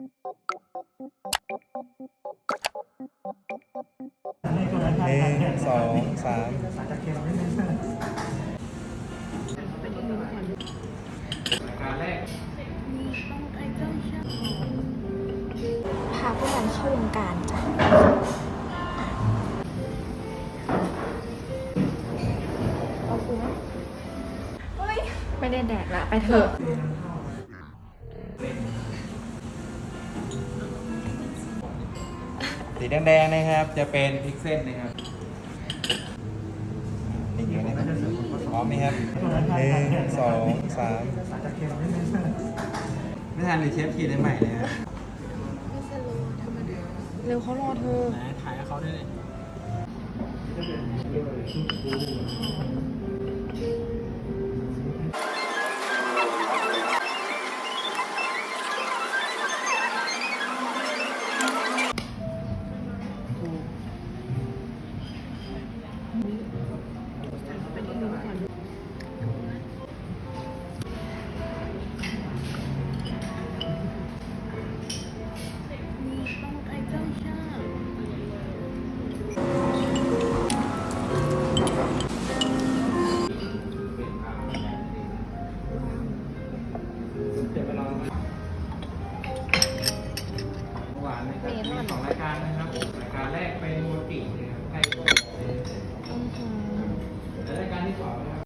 หนึ่งสองสามพาผู้กันเข้าวงการจ้ะเอาคุณไม่ได้แดกละ ไปเถอะ สีแดงๆนะครับ จะเป็นพิกเซลนะครับนี่อยู่นะครับพร้อมไหมครับหนึ่งสองสามไม่ทันเลยเชฟขีดได้ใหม่เลยครับเร็วเขารอเธอถ่ายเขาได้เลยายการ